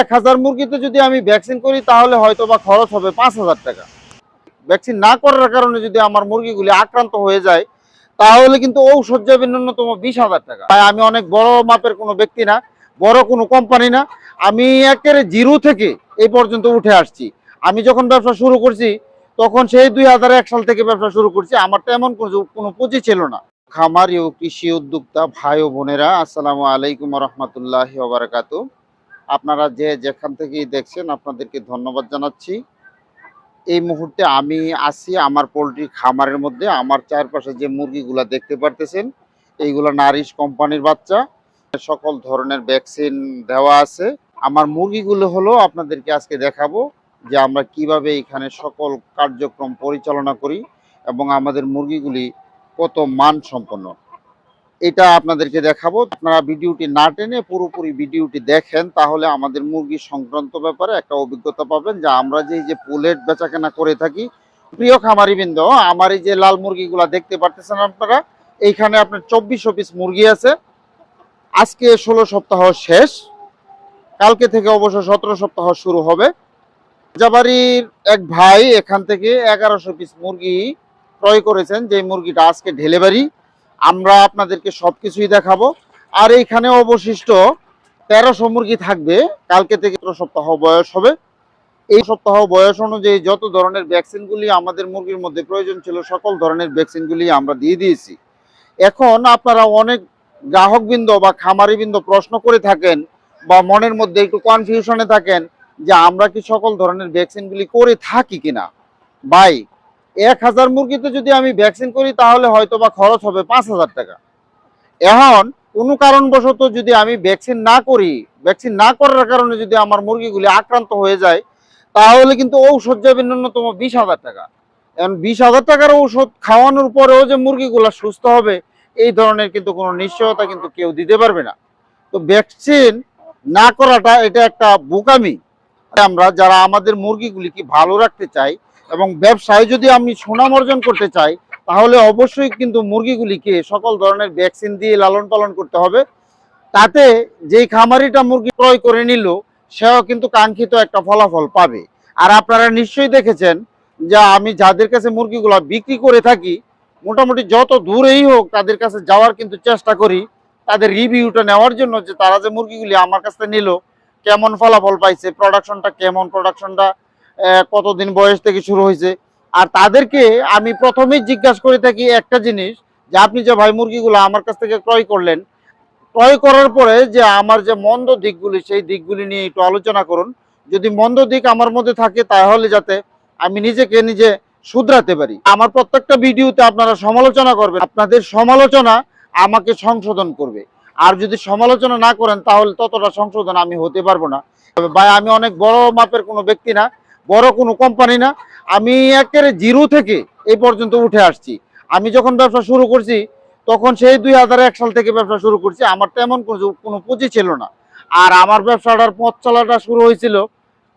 এক হাজার মুরগিতে যদি আমি ভ্যাকসিন করি, তাহলে হয়তো বা খরচ হবে পাঁচ হাজার টাকা। ভ্যাকসিন না করার কারণে যদি আমার মুরগিগুলি আক্রান্ত হয়ে যায়, তাহলে কিন্তু ঔষধ যাবে ন্যূনতম বিশ হাজার টাকা। তাই আমি অনেক বড় মাপের কোনো ব্যক্তি না, বড় কোনো কোম্পানি না, আমি একেবারে জিরো থেকে এই পর্যন্ত উঠে আসছি। আমি যখন ব্যবসা শুরু করছি, তখন সেই দুই হাজার এক সাল থেকে ব্যবসা শুরু করছি, আমার তেমন কোনো কোনো পুঁজি ছিল না। খামারি ও কৃষি উদ্যোক্তা, ভাই ও বোনেরা, আসসালামু আলাইকুম রহমতুল্লাহ বারাকাতু আপনারা যে যেখান থেকেই দেখছেন, আপনাদেরকে ধন্যবাদ জানাচ্ছি। এই মুহূর্তে আমি আছি আমার পোলট্রি খামারের মধ্যে। আমার চারপাশে যে মুরগিগুলা দেখতে পারতেছেন, এইগুলো নারিশ কোম্পানির বাচ্চা। সকল ধরনের ভ্যাকসিন দেওয়া আছে। আমার মুরগিগুলো হলো আপনাদেরকে আজকে দেখাবো যে আমরা কীভাবে এখানে সকল কার্যক্রম পরিচালনা করি এবং আমাদের মুরগিগুলি কত মান সম্পন্ন এটা আপনাদেরকে দেখাবো। আপনারা ভিডিওটি না টেনে পুরোপুরি ভিডিওটি দেখেন, তাহলে আমাদের মুরগি সংক্রান্ত ব্যাপারে একটা অভিজ্ঞতা পাবেন যে আমরা যে যে পুলেট বেচাকেনা করে থাকি, প্রিয় খামারি বৃন্দ আমার এই যে লাল মুরগিগুলা দেখতে পারতেছেন আপনারা, এইখানে আপনার চব্বিশশো পিস মুরগি আছে। আজকে ষোলো সপ্তাহ শেষ, কালকে থেকে অবশ্য সতেরো সপ্তাহ শুরু হবে। যাবাড়ির এক ভাই এখান থেকে এগারোশো পিস মুরগি ক্রয় করেছেন যে মুরগিটা আজকে বাড়ি আমরা আপনাদেরকে সব কিছুই দেখাবো। আর এইখানে অবশিষ্ট তেরোশো মুরগি থাকবে। কালকে থেকে সপ্তাহ বয়স হবে। এই সপ্তাহ বয়স অনুযায়ী যত ধরনের ভ্যাকসিনগুলি আমাদের মুরগির মধ্যে প্রয়োজন ছিল, সকল ধরনের ভ্যাকসিনগুলি আমরা দিয়ে দিয়েছি। এখন আপনারা অনেক গ্রাহকবৃন্দ বা খামারিবৃন্দ প্রশ্ন করে থাকেন বা মনের মধ্যে একটু কনফিউশনে থাকেন যে আমরা কি সকল ধরনের ভ্যাকসিনগুলি করে থাকি কিনা? ভাই এক হাজার মুরগিতে যদি আমি ভ্যাকসিন করি, তাহলে হয়তো বা খরচ হবে পাঁচ হাজার টাকা। এখন কোনো কারণবশত যদি আমি ভ্যাকসিন না করি ভ্যাকসিন না করার কারণে যদি আমার মুরগিগুলি আক্রান্ত হয়ে যায়, তাহলে কিন্তু ঔষধ যাবে ন্যূনতম বিশ হাজার টাকা। এখন বিশ হাজার টাকার ঔষধ খাওয়ানোর পরেও যে মুরগিগুলো সুস্থ হবে, এই ধরনের কিন্তু কোনো নিশ্চয়তা কিন্তু কেউ দিতে পারবে না। তো ভ্যাকসিন না করাটা এটা একটা বোকামি। আমরা যারা আমাদের মুরগিগুলিকে ভালো রাখতে চাই এবং ব্যবসায় যদি আমি সুনাম অর্জন করতে চাই, তাহলে অবশ্যই কিন্তু মুরগিগুলিকে সকল ধরনের ভ্যাকসিন দিয়ে লালন পালন করতে হবে। তাতে যেই খামারিটা মুরগি ক্রয় করে নিল, সেও কিন্তু কাঙ্ক্ষিত একটা ফলাফল পাবে। আর আপনারা নিশ্চয়ই দেখেছেন যে আমি যাদের কাছে মুরগিগুলো বিক্রি করে থাকি, মোটামুটি যত দূরেই হোক তাদের কাছে যাওয়ার কিন্তু চেষ্টা করি। তাদের রিভিউটা নেওয়ার জন্য যে তারা যে মুরগিগুলি আমার কাছে নিল, কেমন ফলাফল পাইছে প্রোডাকশনটা কেমন প্রোডাকশনটা কতদিন বয়স থেকে শুরু হয়েছে। আর তাদেরকে আমি প্রথমেই জিজ্ঞাসা করে থাকি একটা জিনিস, যে আপনি যে ভাই মুরগিগুলো আমার কাছ থেকে ক্রয় করলেন, ক্রয় করার পরে যে আমার যে মন্দ দিকগুলি, সেই দিকগুলি নিয়ে একটু আলোচনা করুন। যদি মন্দ দিক আমার মধ্যে থাকে, তাহলে যাতে আমি নিজেকে নিজে শুধরাতে পারি। আমার প্রত্যেকটা ভিডিওতে আপনারা সমালোচনা করবেন। আপনাদের সমালোচনা আমাকে সংশোধন করবে। আর যদি সমালোচনা না করেন, তাহলে ততটা সংশোধন আমি হতে পারব না। ভাই, আমি অনেক বড় মাপের কোনো ব্যক্তি না। বড় কোনো কোম্পানি না, আমি একেবারে জিরো থেকে এই পর্যন্ত উঠে আসছি। আমি যখন ব্যবসা শুরু করছি, তখন সেই দুই হাজার এক সাল থেকে ব্যবসা শুরু করছি, আমার তেমন কোনো পুঁজি ছিল না। আর আমার ব্যবসাটার পথ চলাটা শুরু হয়েছিল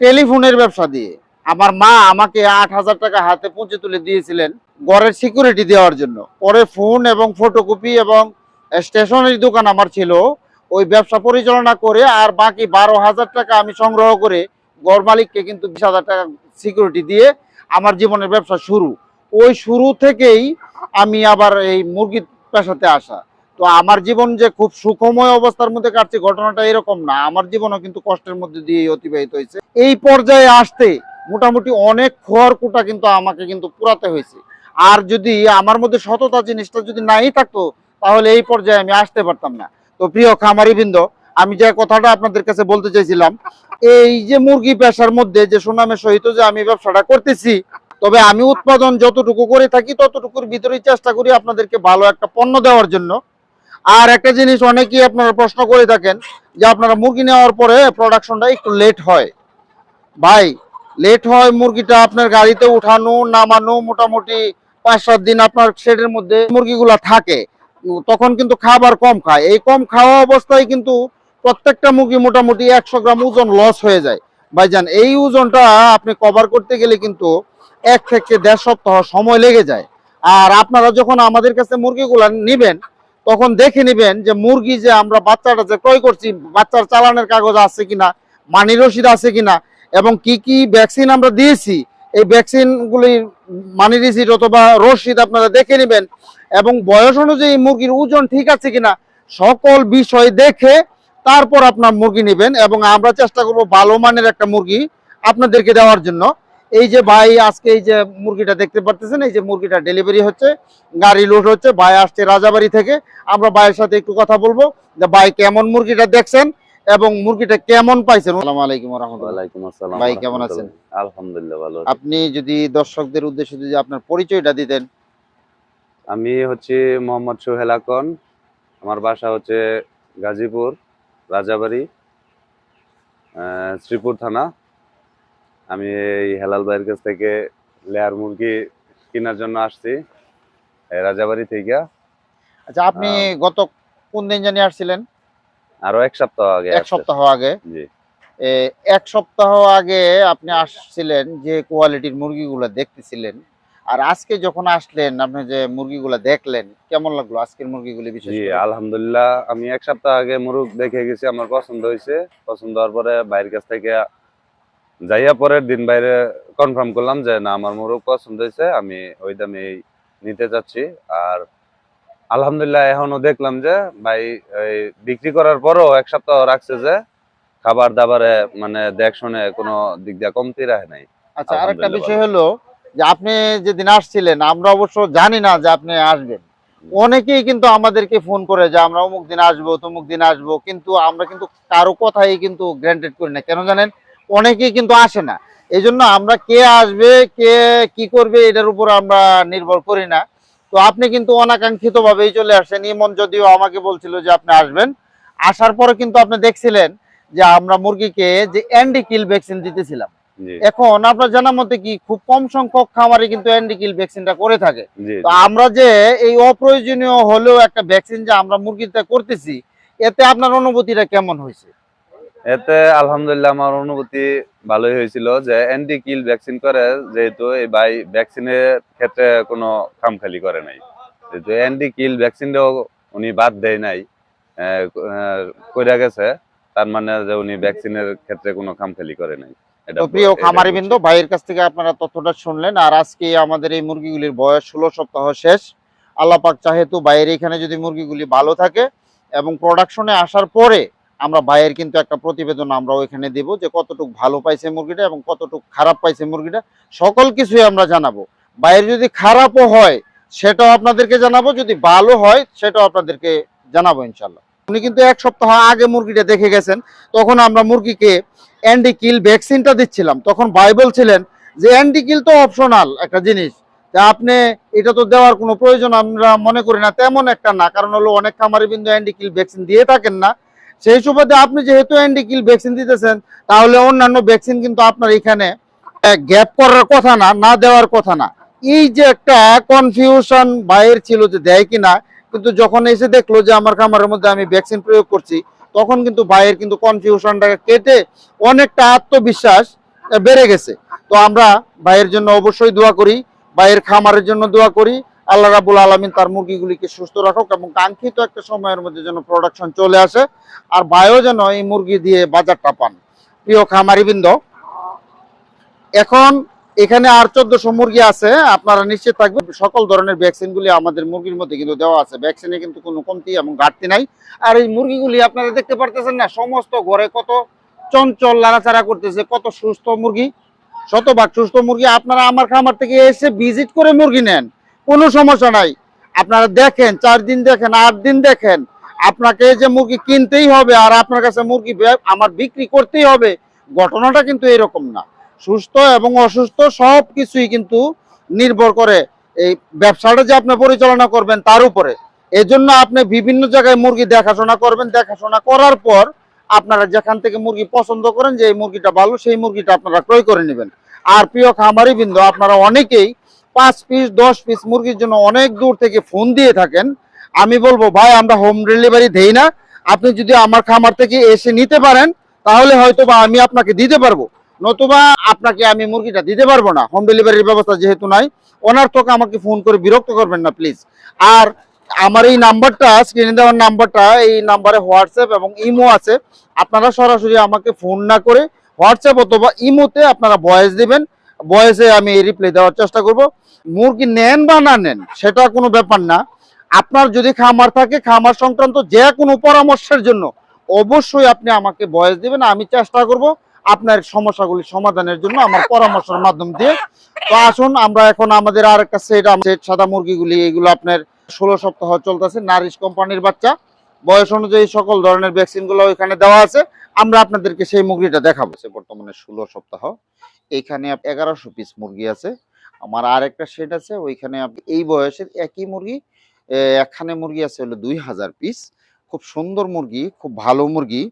টেলিফোনের ব্যবসা দিয়ে। আমার মা আমাকে আট হাজার টাকা হাতে পুঁজি তুলে দিয়েছিলেন গড়ের সিকিউরিটি দেওয়ার জন্য। পরে ফোন এবং ফটোকপি এবং স্টেশনারি দোকান আমার ছিল। ওই ব্যবসা পরিচালনা করে আর বাকি বারো হাজার টাকা আমি সংগ্রহ করে গড় মালিককে কিন্তু বিশ হাজার টাকা সিকিউরিটি দিয়ে আমার জীবনের ব্যবসা শুরু। ওই শুরু থেকেই আমি আবার এই মুরগির পেশাতে আসা। তো আমার জীবন যে খুব সুখময় অবস্থার মধ্যে কাটছে, ঘটনাটা এরকম না। আমার জীবনও কিন্তু কষ্টের মধ্যে দিয়ে অতিবাহিত হয়েছে। এই পর্যায়ে আসতে মোটামুটি অনেক খোয়ার কুটা কিন্তু আমাকে কিন্তু পুরাতে হয়েছে। আর যদি আমার মধ্যে সততা জিনিসটা যদি নাই থাকতো, তাহলে এই পর্যায়ে আমি আসতে পারতাম না। তো প্রিয় খামারি বৃন্দ আমি যে কথাটা আপনাদের কাছে বলতে চাইছিলাম, এই যে মুরগি পেশার মধ্যে যে সুনামের সহিত যে আমি ব্যবসাটা করতেছি, তবে আমি উৎপাদন যতটুকু করে থাকি ততটুকুর ভিতরেই চেষ্টা করি আপনাদেরকে ভালো একটা পণ্য দেওয়ার জন্য। আর একটা জিনিস অনেকেই আপনারা প্রশ্ন করে থাকেন যে আপনারা মুরগি নেওয়ার পরে প্রোডাকশনটা একটু লেট হয়। ভাই লেট হয় মুরগিটা আপনার গাড়িতে উঠানো, নামানো, মোটামুটি পাঁচ সাত দিন আপনার শেডের মধ্যে মুরগিগুলা থাকে, তখন কিন্তু খাবার কম খায়। এই কম খাওয়া অবস্থায় কিন্তু প্রত্যেকটা মুরগি মোটামুটি একশো গ্রাম ওজন লস হয়ে যায়। ভাইজান, এই ওজনটা আপনি কভার করতে গেলে কিন্তু এক থেকে দেড় সপ্তাহ সময় লেগে যায়। আর আপনারা যখন আমাদের কাছে মুরগিগুলা নিবেন, তখন দেখে নিবেন যে মুরগি যে আমরা বাচ্চাটা যে ক্রয় করছি, বাচ্চার চালানের কাগজ আছে কিনা মানি রসিদ আছে কিনা, এবং কি কি ভ্যাকসিন আমরা দিয়েছি, এই ভ্যাকসিনগুলির মানি রিসিট অথবা রসিদ আপনারা দেখে নেবেন, এবং বয়স অনুযায়ী মুরগির ওজন ঠিক আছে কিনা, সকল বিষয় দেখে তারপর আপনার মুরগি নেবেন এবং আমরা চেষ্টা করব ভালো মানের একটা মুরগি আপনাদেরকে দেওয়ার জন্য। এই যে ভাই আজকে এই যে মুরগিটা দেখতে পারতেছেন এই যে মুরগিটা ডেলিভারি হচ্ছে গাড়ি লোড হচ্ছে ভাই আসছে রাজাবাড়ি থেকে। আমরা ভাইয়ের সাথে একটু কথা বলব যে ভাই কেমন মুরগিটা দেখছেন এবং মুরগিটা কেমন পাইছেন? আসসালামু আলাইকুম রহমতুল্লাহ আসসালাম ভাই, কেমন আছেন? আলহামদুলিল্লাহ ভালো আপনি যদি দর্শকদের উদ্দেশ্যে যদি আপনার পরিচয়টা দিতেন। আমি হচ্ছে মোহাম্মদ সোহেল আকন। আমার বাসা হচ্ছে গাজীপুর। রাজাবাড়ি শ্রীপুর থানা। আমি এই হেলাল ভাইয়ের কাছ থেকে লেয়ার মুরগি কেনার জন্য আসছি রাজাবাড়ি থেকে। আচ্ছা আপনি গত কোন দিন জানি আসছিলেন? আরও এক সপ্তাহ আগে এক সপ্তাহ আগে? জি। এক সপ্তাহ আগে আপনি আসছিলেন যে কোয়ালিটির মুরগিগুলো দেখতেছিলেন। আর আজকে যখন আসলেন আপনি যে মুরগিগুলো দেখলেন কেমন লাগল আজকের মুরগিগুলি বিশেষ জি আলহামদুলিল্লাহ আমি এক সপ্তাহ আগে মুরগ দেখে গেছি আমার পছন্দ হয়েছে। পছন্দ হওয়ার পরে বাইরের কাছ থেকে যাইয়া পরের দিন বাইরে কনফার্ম করলাম যে না আমার মুরগ পছন্দ হয়েছে আমি ওই দামে নিতে চাচ্ছি আর আলহামদুলিল্লাহ এখনও দেখলাম যে ভাই এই বিক্রি করার পরও এক সপ্তাহ রাখছে যে খাবার দাবারে মানে দেখ শুনে কোনো দিক দিয়ে কমতি রাখে নাই। আচ্ছা আরেকটা আলহামদুলিল্লাহ বিষয় হলো যে আপনি যেদিন আসছিলেন, আমরা অবশ্য জানি না যে আপনি আসবেন। অনেকেই কিন্তু আমাদেরকে ফোন করে যে, আমরা অমুক দিন আসব, তমুক দিন আসব। কিন্তু আমরা কিন্তু কারও কথাই কিন্তু গ্র্যান্টেড করি না। কেন জানেন? অনেকেই কিন্তু আসে না। এই জন্য আমরা কে আসবে, কে কি করবে, এটার উপর আমরা নির্ভর করি না। তো আপনি কিন্তু অনাকাঙ্ক্ষিত ভাবেই চলে আসেন ইমন যদিও আমাকে বলছিল যে, আপনি আসবেন। আসার পরে কিন্তু আপনি দেখছিলেন যে, আমরা মুরগিকে যে অ্যান্ডি কিল ভ্যাকসিন দিতেছিলাম। এখন আপনার জানার মতে কি খুব কম সংখ্যক খামারে কিন্তু অ্যান্টিকিল ভ্যাকসিনটা করে থাকে? তো আমরা যে এই অপ্রয়োজনীয় হলেও একটা ভ্যাকসিন যে আমরা মুরগিতে করতেছি এতে আপনার অনুভূতিটা কেমন হয়েছে? এতে আলহামদুলিল্লাহ আমার অনুভূতি ভালোই হয়েছিল যে অ্যান্টি কিল ভ্যাকসিন করে যেহেতু এই ভাই ভ্যাকসিনের ক্ষেত্রে কোনো খামখালি করে নাই। যেহেতু অ্যান্টি কিল ভ্যাকসিনটাও উনি বাদ দেয় নাই কইরা গেছে তার মানে যে উনি ভ্যাকসিনের ক্ষেত্রে কোনো খামখালি করে নাই। তো প্রিয় এটা খামারি বুঝছি। বিন্দু ভাইয়ের কাছ থেকে আপনারা তথ্যটা শুনলেন। আর আজকে আমাদের এই মুরগিগুলির বয়স ষোলো সপ্তাহ শেষ। আল্লাপাক চাহেতু বাইরের এখানে যদি মুরগিগুলি ভালো থাকে এবং প্রোডাকশনে আসার পরে আমরা বাইরের কিন্তু একটা প্রতিবেদন আমরা ওইখানে দেব যে কতটুকু ভালো পাইছে মুরগিটা এবং কতটুকু খারাপ পাইছে মুরগিটা। সকল কিছুই আমরা জানাব। বাইরে যদি খারাপও হয় সেটাও আপনাদেরকে জানাব। যদি ভালো হয় সেটাও আপনাদেরকে জানাব ইনশাল্লাহ উনি কিন্তু এক সপ্তাহ আগে মুরগিটা দেখে গেছেন। তখন আমরা মুরগিকে অ্যান্টি কিল ভ্যাকসিনটা দিচ্ছিলাম। তখন ভাই বলছিলেন যে অ্যান্টি কিল তো অপশনাল একটা জিনিস। তা আপনি, এটা তো দেওয়ার কোনো প্রয়োজন আমরা মনে করি না। তেমন একটা না, কারণ হলো অনেক খামারি বিন্দু অ্যান্টি কিল ভ্যাকসিন দিয়ে থাকেন না। সেই সুবাদে আপনি যেহেতু অ্যান্টি কিল ভ্যাকসিন দিতেছেন, তাহলে অন্যান্য ভ্যাকসিন কিন্তু আপনার এখানে গ্যাপ করার কথা না না দেওয়ার কথা না। এই যে একটা কনফিউশন ভাইয়ের ছিল যে দেয় কিনা, কিন্তু যখন এসে দেখল যে আমার খামারের মধ্যে আমি ভ্যাকসিন প্রয়োগ করছি তখন কিন্তু ভাইয়ের কিন্তু কনফিউশনটাকে কেটে অনেকটা আত্মবিশ্বাস বেড়ে গেছে। তো আমরা ভাইয়ের জন্য অবশ্যই দোয়া করি, ভাইয়ের খামারের জন্য দোয়া করি। আল্লাহ রাবুল আলমিন তার মুরগিগুলিকে সুস্থ রাখুক এবং কাঙ্ক্ষিত একটা সময়ের মধ্যে যেন প্রোডাকশন চলে আসে। আর ভাইও যেন এই মুরগি দিয়ে বাজারটা পান। প্রিয় খামারিবৃন্দ, এখন এখানে আর চোদ্দশো মুরগি আছে, আপনারা নিশ্চিত থাকবেন, সকল ধরনের ভ্যাকসিনগুলি আমাদের মুরগির মধ্যে কিন্তু দেওয়া আছে। ভ্যাকসিনে কিন্তু কোনো কমতি এবং ঘাটতি নাই। আর এই মুরগিগুলি আপনারা দেখতে পারতেছেন না, সমস্ত ঘরে কত চঞ্চল লাড়াচাড়া করতেছে, কত সুস্থ মুরগি, শতভাগ সুস্থ মুরগি। আপনারা আমার খামার থেকে এসে ভিজিট করে মুরগি নেন, কোনো সমস্যা নাই। আপনারা দেখেন, চার দিন দেখেন, আট দিন দেখেন, আপনাকে যে মুরগি কিনতেই হবে আর আপনার কাছে মুরগি আমার বিক্রি করতেই হবে, ঘটনাটা কিন্তু এরকম না। সুস্থ এবং অসুস্থ সব কিছুই কিন্তু নির্ভর করে এই ব্যবসাটা যে আপনি পরিচালনা করবেন তার উপরে। এই জন্য আপনি বিভিন্ন জায়গায় মুরগি দেখাশোনা করবেন। দেখাশোনা করার পর আপনারা যেখান থেকে মুরগি পছন্দ করেন যে এই মুরগিটা ভালো, সেই মুরগিটা আপনারা ক্রয় করে নেবেন। আর প্রিয় খামারি বিন্দু আপনারা অনেকেই পাঁচ পিস, দশ পিস মুরগির জন্য অনেক দূর থেকে ফোন দিয়ে থাকেন। আমি বলব, ভাই, আমরা হোম ডেলিভারি দেই না। আপনি যদি আমার খামার থেকে এসে নিতে পারেন, তাহলে হয়তো বা আমি আপনাকে দিতে পারব। নতুবা আপনাকে আমি মুরগিটা দিতে পারব না। হোম ডেলিভারির ব্যবস্থা যেহেতু নাই অনার্থক আমাকে ফোন করে বিরক্ত করবেন না প্লিজ আর আমার এই নাম্বারটা স্ক্রিনে দেওয়ার নাম্বারটা, এই নাম্বারে হোয়াটসঅ্যাপ এবং ইমো আছে। আপনারা সরাসরি আমাকে ফোন না করে হোয়াটসঅ্যাপ অথবা ইমোতে আপনারা ভয়েস দিবেন। ভয়েসে আমি রিপ্লাই দেওয়ার চেষ্টা করব। মুরগি নেন বা না নেন, সেটা কোনো ব্যাপার না। আপনার যদি খামার থাকে, খামার সংক্রান্ত যে কোনো পরামর্শের জন্য অবশ্যই আপনি আমাকে ভয়েস দিবেন, আমি চেষ্টা করব আপনার সমস্যাগুলি সমাধানের জন্য আমার পরামর্শের মাধ্যম দিয়ে। তো আসুন, আমরা এখন আমাদের আর একটা সেট সাদা মুরগিগুলি, এগুলো আপনার ষোলো সপ্তাহ চলতেছে, নারিশ কোম্পানির বাচ্চা। বয়স অনুযায়ী সকল ধরনের ভ্যাকসিনগুলো এখানে দেওয়া আছে। আমরা আপনাদেরকে সেই মুরগিটা দেখাবো। বর্তমানে ষোলো সপ্তাহ। এইখানে এগারোশো পিস মুরগি আছে। আমার আর একটা সেট আছে, ওইখানে এই বয়সের একই মুরগি একখানে মুরগি আছে হলো দুই হাজার পিস খুব সুন্দর মুরগি, খুব ভালো মুরগি।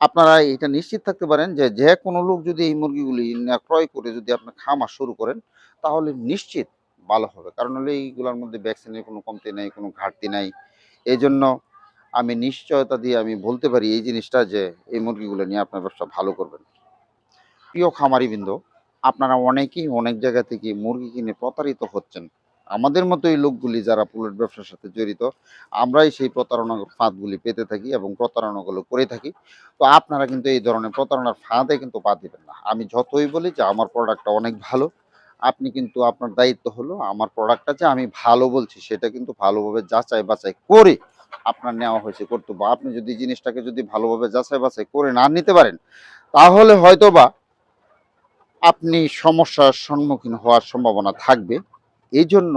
আপনারা এটা নিশ্চিত থাকতে পারেন যে যে কোনো লোক যদি এই মুরগিগুলি ক্রয় করে যদি আপনি খামার শুরু করেন, তাহলে নিশ্চিত ভালো হবে। কারণ হলে এইগুলোর মধ্যে ভ্যাকসিনের কোনো কমতি নাই, কোনো ঘাটতি নাই। এই জন্য আমি নিশ্চয়তা দিয়ে আমি বলতে পারি এই জিনিসটা যে, এই মুরগিগুলো নিয়ে আপনার ব্যবসা ভালো করবেন। প্রিয় খামারিবৃন্দ, আপনারা অনেকেই অনেক জায়গা থেকে মুরগি কিনে প্রতারিত হচ্ছেন। আমাদের মতো এই লোকগুলি যারা পুলেট ব্যবসার সাথে জড়িত, আমরাই সেই প্রতারণার ফাঁদগুলি পেতে থাকি এবং প্রতারণাগুলো করে থাকি। তো আপনারা কিন্তু এই ধরনের প্রতারণার ফাঁদে কিন্তু পা দিবেন না। আমি যতই বলি যে আমার প্রোডাক্টটা অনেক ভালো, আপনি কিন্তু আপনার দায়িত্ব হলো আমার প্রোডাক্টটা যে আমি ভালো বলছি, সেটা কিন্তু ভালোভাবে যাচাই বাছাই করে আপনার নেওয়া হয়েছে কর্তব্য। আপনি যদি জিনিসটাকে যদি ভালোভাবে যাচাই বাছাই করে না নিতে পারেন, তাহলে হয়তো বা আপনি সমস্যার সম্মুখীন হওয়ার সম্ভাবনা থাকবে। এই জন্য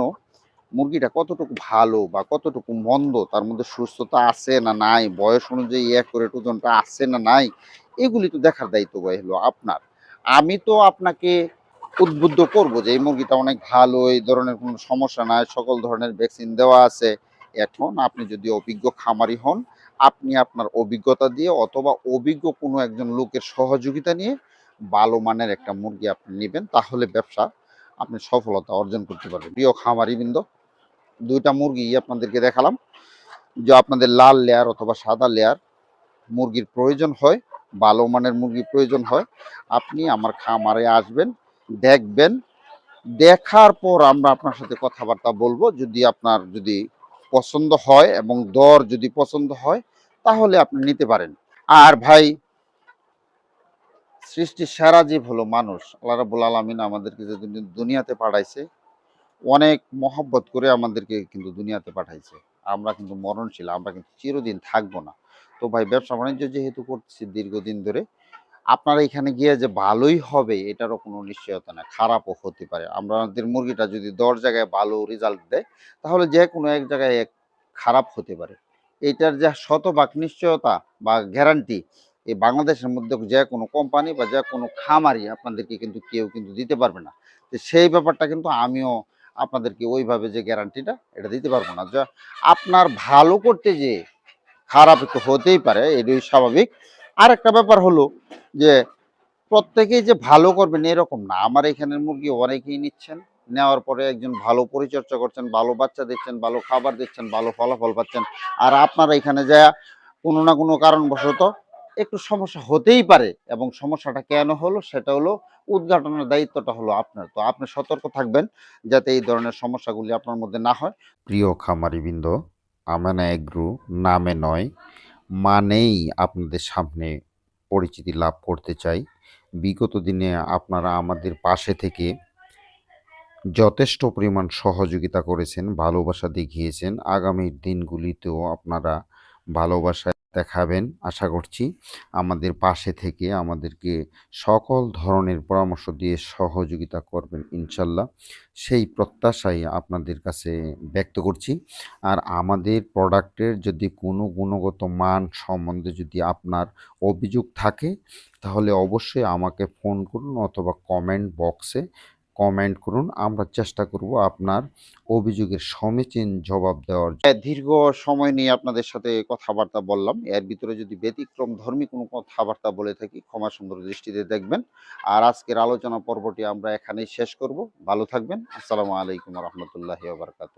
মুরগিটা কতটুকু ভালো বা কতটুকু মন্দ, তার মধ্যে সুস্থতা আছে না নাই, বয়স অনুযায়ী অ্যাকুরেট ওজনটা আছে না নাই, এগুলি তো দেখার দায়িত্ব হলো আপনার। আমি তো আপনাকে উদ্বুদ্ধ করব যে এই মুরগিটা অনেক ভালো, এই ধরনের কোনো সমস্যা নাই, সকল ধরনের ভ্যাকসিন দেওয়া আছে। এখন আপনি যদি অভিজ্ঞ খামারি হন, আপনি আপনার অভিজ্ঞতা দিয়ে অথবা অভিজ্ঞ কোনো একজন লোকের সহযোগিতা নিয়ে ভালো মানের একটা মুরগি আপনি নেবেন, তাহলে ব্যবসা আপনি সফলতা অর্জন করতে পারবেন। প্রিয় খামারিবৃন্দ, দুইটা মুরগি আপনাদেরকে দেখালাম। যে আপনাদের লাল লেয়ার অথবা সাদা লেয়ার মুরগির প্রয়োজন হয়, ভালো মানের মুরগির প্রয়োজন হয়। আপনি আমার খামারে আসবেন, দেখবেন, দেখার পর আমরা আপনার সাথে কথাবার্তা বলব। যদি আপনার যদি পছন্দ হয় এবং দর যদি পছন্দ হয়, তাহলে আপনি নিতে পারেন। আর ভাই সৃষ্টির সেরা জীব হলো মানুষ। আল্লাহ রাবুল আলমিন আমাদেরকে যে দুনিয়াতে পাঠাইছে, অনেক মহব্বত করে আমাদেরকে কিন্তু দুনিয়াতে পাঠাইছে। আমরা কিন্তু মরণশীল, আমরা কিন্তু চিরদিন থাকব না। তো ভাই, ব্যবসা বাণিজ্য যেহেতু করছি দীর্ঘদিন ধরে, আপনারা এখানে গিয়ে যে ভালোই হবে, এটারও কোনো নিশ্চয়তা না খারাপও হতে পারে। আমাদের মুরগিটা যদি দশ জায়গায় ভালো রেজাল্ট দেয়, তাহলে যে কোনো এক জায়গায় এক খারাপ হতে পারে। এটার যে শতভাগ নিশ্চয়তা বা গ্যারান্টি এই বাংলাদেশের মধ্যে যে কোনো কোম্পানি বা যে কোনো খামারি আপনাদেরকে কিন্তু কেউ কিন্তু দিতে পারবে না। তো সেই ব্যাপারটা কিন্তু আমিও আপনাদেরকে ওইভাবে যে গ্যারান্টিটা এটা দিতে পারব না। যা আপনার ভালো করতে যে খারাপ একটু হতেই পারে, এটাই স্বাভাবিক। আর একটা ব্যাপার হলো যে প্রত্যেকেই যে ভালো করবেন এরকম না। আমার এখানের মুরগি অনেকেই নিচ্ছেন, নেওয়ার পরে একজন ভালো পরিচর্যা করছেন, ভালো বাচ্চা দিচ্ছেন, ভালো খাবার দিচ্ছেন, ভালো ফলাফল পাচ্ছেন। আর আপনারা এখানে যা কোনো না কোনো কারণবশত একটু সমস্যা হতেই পারে এবং সমস্যাটা কেন হলো সেটা হলো উদ্ঘাটনের দায়িত্বটা হলো আপনার। তো আপনি সতর্ক থাকবেন যাতে এই ধরনের সমস্যাগুলি আপনার মধ্যে না হয়। প্রিয় খামারিবৃন্দ আমানা এগ্রু নামে নয়, মানেই আপনাদের সামনে পরিচিতি লাভ করতে চাই। বিগত দিনে আপনারা আমাদের পাশে থেকে যথেষ্ট পরিমাণ সহযোগিতা করেছেন, ভালোবাসা দেখিয়েছেন। আগামী দিনগুলিতেও আপনারা ভালোবাসা দেখাবেন। আশা করছি আমাদের পাশে থেকে আমাদেরকে সকল ধরনের পরামর্শ দিয়ে সহযোগিতা করবেন ইনশাল্লাহ। সেই প্রত্যাশাই আপনাদের কাছে ব্যক্ত করছি। আর আমাদের প্রোডাক্টের যদি কোনো গুণগত মান সম্বন্ধে যদি আপনার অভিযোগ থাকে, তাহলে অবশ্যই আমাকে ফোন করুন অথবা কমেন্ট বক্সে কমেন্ট করুন। আমরা চেষ্টা করব আপনার অভিযোগের সমীচীন জবাব দেওয়ার দীর্ঘ সময় নিয়ে আপনাদের সাথে কথাবার্তা বললাম। এর ভিতরে যদি ব্যতিক্রম ধর্মী কোনো কথাবার্তা বলে থাকি, ক্ষমা সুন্দর দৃষ্টিতে দেখবেন। আর আজকের আলোচনা পর্বটি আমরা এখানেই শেষ করব। ভালো থাকবেন। আসসালামু আলাইকুম রহমতুল্লাহ বারকাত